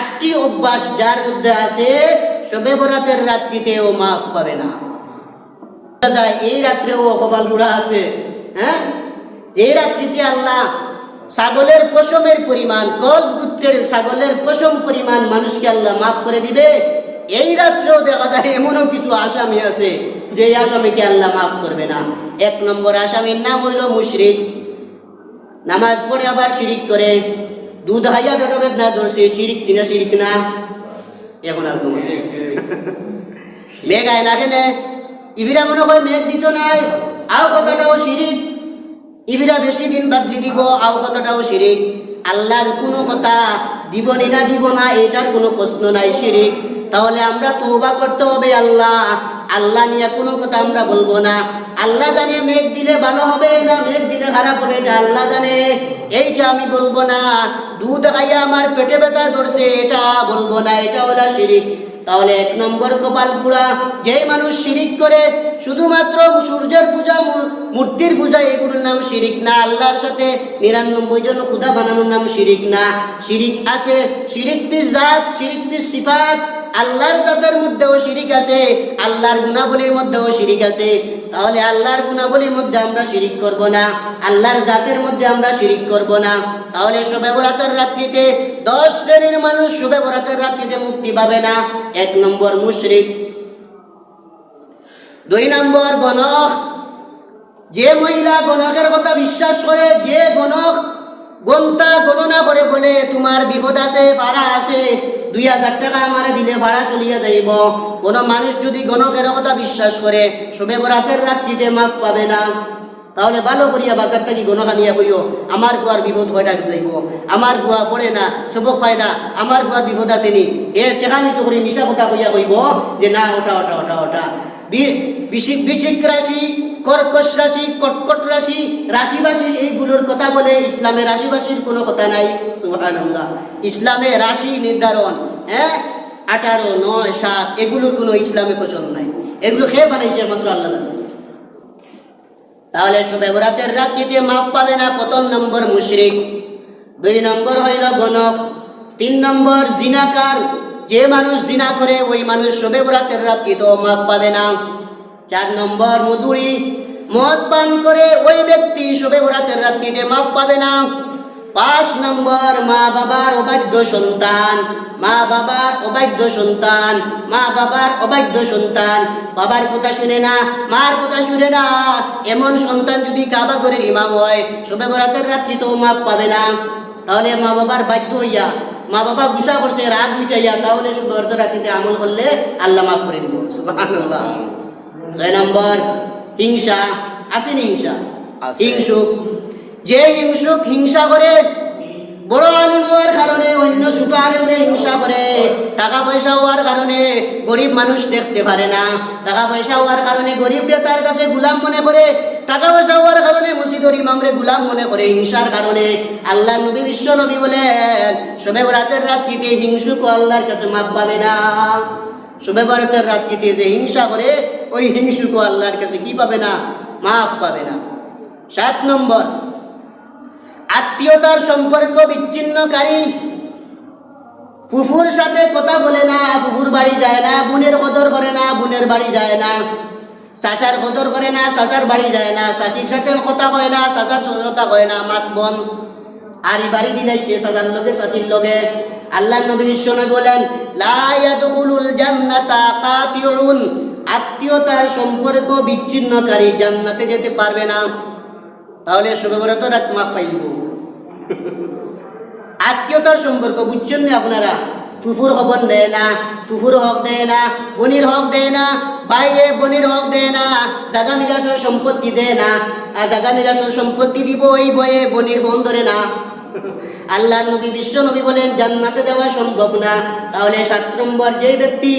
আটটি অভ্যাস যার মধ্যে আছে, সবে বরাতের রাত্রিতেও মাফ পাবে না। যায়, এই রাত্রেও কপাল জোড়া আছে হ্যাঁ? যে রাত্রিতে আল্লাহ ছাগলের পশমের পরিমাণ, কল পুত্রের ছাগলের পশম পরিমাণ মানুষকে আল্লাহ মাফ করে দিবে। এই রাত্রেও দেখা যায়, এমনও কিছু আসামি আছে, যে আসামিকে আল্লাহ মাফ করবে না। এক নম্বর আসামির নাম হইল মুশরিক। নামাজ পড়ে আবার শিরিক করে। দুধ হাইয়া পেটো বেদনা ধরছে শিরিক কিনা শিরিক না। এখন আর কোনো মেঘ আয় না কেনে। ইভিরা মনে হয় মেঘ দিত নাই আও কথাটাও শিরিক। ইভিরা বেশি দিন বাদলি দিব আও কথাটাও শিরিক। আল্লাহর কোনো কথা দিব না দিব না এটার কোনো প্রশ্ন নাই শিরিক। তাহলে আমরা তৌবা করতে হবে আল্লাহ। আল্লাহ নিয়ে কোনো কথা আমরা বলব না। আল্লাহ জানে মেঘ দিলে ভালো হবে না মেঘ দিলে খারাপ হবে, এটা আল্লাহ জানে। এইটা আমি বলব না। দুধ খাইয়া আমার পেটে ব্যথা ধরছে, এটা বলব না, এটা হলো শিরিক। তাহলে এক নম্বর কপাল পুরা যে মানুষ শিরিক করে, শুধুমাত্র সূর্যের পূজা মূর্তির পূজা, এগুলোর নাম শিরিক না। আল্লাহর সাথে নিরানব্বই জন খুদা বানানোর নাম শিরিক না। শিরিক আছে, শিরিক পিস জাত, শিরিক পিস সিফাত আল্লাহর জাতের মধ্যেও শিরিক আছে, আল্লাহর গুণাবলীর মধ্যেও শিরিক আছে। তাহলে আল্লাহর গুণাবলীর মধ্যে আমরা শিরিক করব না, আল্লাহর জাতের মধ্যে আমরা শিরিক করব না। তাহলে শবে বরাতের রাত্রিতে দশ শ্রেণির মানুষ শবে বরাতের রাত্রিতে মুক্তি পাবে না। এক নম্বর মুশরিক। দুই নম্বর গণক। যে মহিলা গণকের কথা বিশ্বাস করে, যে গণক গন্তা গণনা করে বলে, তোমার বিপদ আছে ভাড়া আছে। দুই হাজার টাকা আমারে দিলে ভাড়া চলিয়া যাইব। কোন মানুষ যদি গণকের কথা বিশ্বাস করে, শবে বরাতের রাত্রিতে মাফ পাবে না। তাহলে ভালো করিয়া বাজার থেকে গণকা নিয়ে কইও আমার ফুয়ার বিপদ কয়টা যাইব আমার ফুয়া পড়ে না, সবক পায় না, আমার ফুয়ার বিপদ আসেনি এ চেকানিত করে মিশা কথা কইয়া কইব যে না, ওটা ওটা ওটা ওটা। বিচিক কর্কশ রাশি, কটকট রাশি, রাশিবাসী এইগুলোর কথা বলে ইসলামে রাশিবাসীর কোনো কথা নাই, সুবহানাল্লাহ। ইসলামে রাশি নির্ধারণ হ্যাঁ? আঠারো, নয়, সাত, এগুলোর কোনো ইসলামে প্রচলন নাই। এগুলো খেয়ে বানাইছে একমাত্র আল্লাহ তাহলে সবে বরাতের রাত্রিতে মাপ পাবে না প্রথম নম্বর মুশরিক, দুই নম্বর হইল গণক, তিন নম্বর জিনাকার। যে মানুষ জিনা করে, ওই মানুষ শবে বরাতের রাত্রিতেও মাপ পাবে না। চার নম্বর মধুরি। মদ পান করে ওই ব্যক্তি শবে বরাতের রাত্রিতে মাপ পাবে না। পাঁচ নম্বর মা বাবার অবাধ্য সন্তান। মা বাবার অবাধ্য সন্তান। মা বাবার অবাধ্য সন্তান। বাবার কথা শুনে না, মার কথা শুনে না। এমন সন্তান যদি কাবা করে ইমাম হয়, শবে বরাতের রাত্রি তো মাপ পাবে না। তাহলে মা বাবার বাধ্য হইয়া, মা বাবা গুসা করছে, রাগ মিটাইয়া তাহলে বরাতের রাত্রিতে আমল করলে আল্লাহ মাফ করে দিব। সুবহানাল্লাহ। ছয় নম্বর হিংসা আসেনি হিংসা। হিংসুক। যে হিংসুক হিংসা করে বড় আলিম হওয়ার কারণে অন্য ছোট আলিমরে হিংসা করে টাকা পয়সা হওয়ার কারণে গরিব মানুষ দেখতে পারে না। টাকা পয়সা হওয়ার কারণে গরিবরে তার কাছে গুলাম মনে করে টাকা পয়সা হওয়ার কারণে মসজিদর ইমামরে গুলাম মনে করে হিংসার কারণে আল্লাহ নবী বিশ্ব নবী বলেন সবে রাতের রাত্রিতে হিংসুক আল্লাহর কাছে মাপ পাবে না। বরাতের রাত্রিতে যে হিংসা করে ওই হিংসুক আল্লাহর কাছে কি পাবে না? মাফ পাবে না। সাত নম্বর, আত্মীয়তার সম্পর্ক বিচ্ছিন্নকারী। ফুফুর সাথে কথা বলে না, ফুফুর বাড়ি যায় না, বোনের কদর করে না, বোনের বাড়ি যায় না। চাচার কদর করে না, চাচার বাড়ি যায় না। চাষির সাথে কথা কয় না সাথে কথা কয় না। মাত বন আর এই বাড়ি দিলাইছে চাচার লগে চাষির লগে। আল্লাহ নবী বিশ্বনবী বলেন, লা ইয়াদখুলুল জান্নাতা কাতিউন। আত্মীয়তার সম্পর্ক বিচ্ছিন্নকারী জান্নাতে যেতে পারবে না। তাহলে শুভ তো রাত মাফ পাইব। আত্মীয়তার সম্পর্ক, বুঝছেন না আপনারা? ফুফুর খবর দেয় না, ফুফুর হক দেয় না, বনির হক দেয় না, বাইরে বনির হক দেয় না, জাগা মিরাসের সম্পত্তি দেয় না, আর জাগা মিরাসের সম্পত্তি দিব ওই বয়ে বনির ফোন ধরে না। আল্লাহ নবী, বিশ্ব নবী বলেন, জান্নাতে যাওয়া সম্ভব না। তাহলে সাত নম্বর যে ব্যক্তি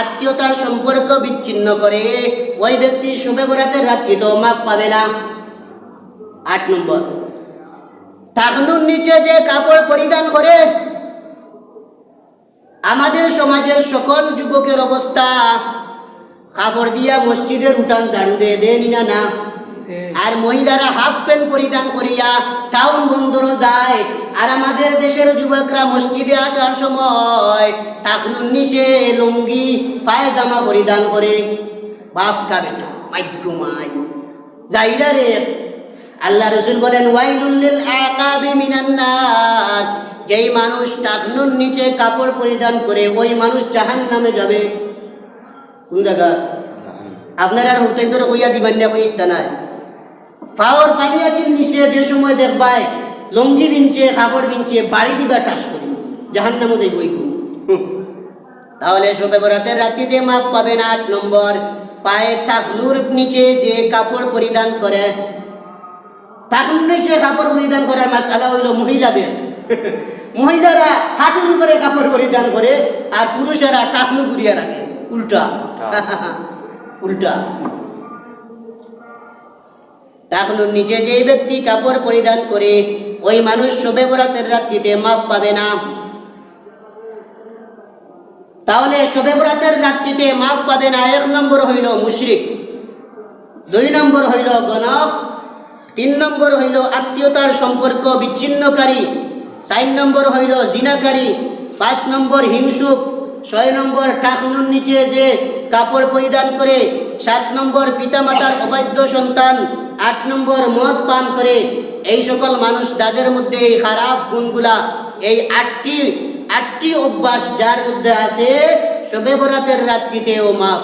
আত্মীয়তার সম্পর্ক বিচ্ছিন্ন করে, ওই ব্যক্তি শুভে বরাতের রাত্রি তো মাপ পাবে না। আট নম্বর টাকনুর নিচে যে কাপড় পরিধান করে, আমাদের সমাজের সকল যুবকের অবস্থা, কাপড় দিয়া মসজিদের উঠান ঝাড়ু দিয়ে দেনি না না? আর মহিলারা হাফ প্যান্ট পরিধান করিয়া টাউন বন্দরও যায়। আর আমাদের দেশের যুবকরা মসজিদে আসার সময় টাকনুর নিচে লুঙ্গি, পায়জামা পরিধান করে। বাফ খাবে না মাইকু যাইরা রে। আল্লাহ রসুল বলেন ওয়াইলুল্লিল আকাবি মিনান নার। যেই মানুষ টাকনুর নিচে কাপড় পরিধান করে, ওই মানুষ জাহান নামে যাবে। কোন জায়গা? আপনারা আর হুটাই ধরে কইয়া দিবেন না, কই ইত্যা নাই। ফাওয়ার ফানিয়াকির নিচে যে সময় দেখবাই লঙ্গি বিনছে কাপড় বিনছে বাড়ি দিবা টাস করি জাহান নামে যাই বই তাহলে শোবে বরাতের রাত্রিতে মাপ পাবেন আট নম্বর পায়ে টাকনুর নিচে যে কাপড় পরিধান করে। টাকনুর নিচে কাপড় পরিধান করার মাসালা হইল মহিলাদের। মহিলারা হাঁটুর উপরে কাপড় পরিধান করে আর পুরুষেরা টাকনু ঘুরিয়ে রাখে। উল্টা। উল্টা। টাকনুর নিচে যেই ব্যক্তি কাপড় পরিধান করে, ওই মানুষ শোবে বরাতের রাত্রিতে মাপ পাবে না। তাহলে শোবে বরাতের রাত্রিতে মাফ পাবে না, এক নম্বর হইল মুশরিক। দুই নম্বর হইল গণক। তিন নম্বর হইল আত্মীয়তার সম্পর্ক বিচ্ছিন্নকারী। চার নম্বর হইল জিনাকারী। পাঁচ নম্বর হিংসুক। ছয় নম্বর টাকনুর নিচে যে কাপড় পরিধান করে সাত নম্বর পিতামাতার অবাধ্য সন্তান, আট নম্বর মদ পান করে। এই সকল মানুষ তাদের মধ্যে এই খারাপ গুণগুলা, এই আটটি আটটি অভ্যাস যার মধ্যে আছে, শবে বরাতের রাত্রিতেও মাফ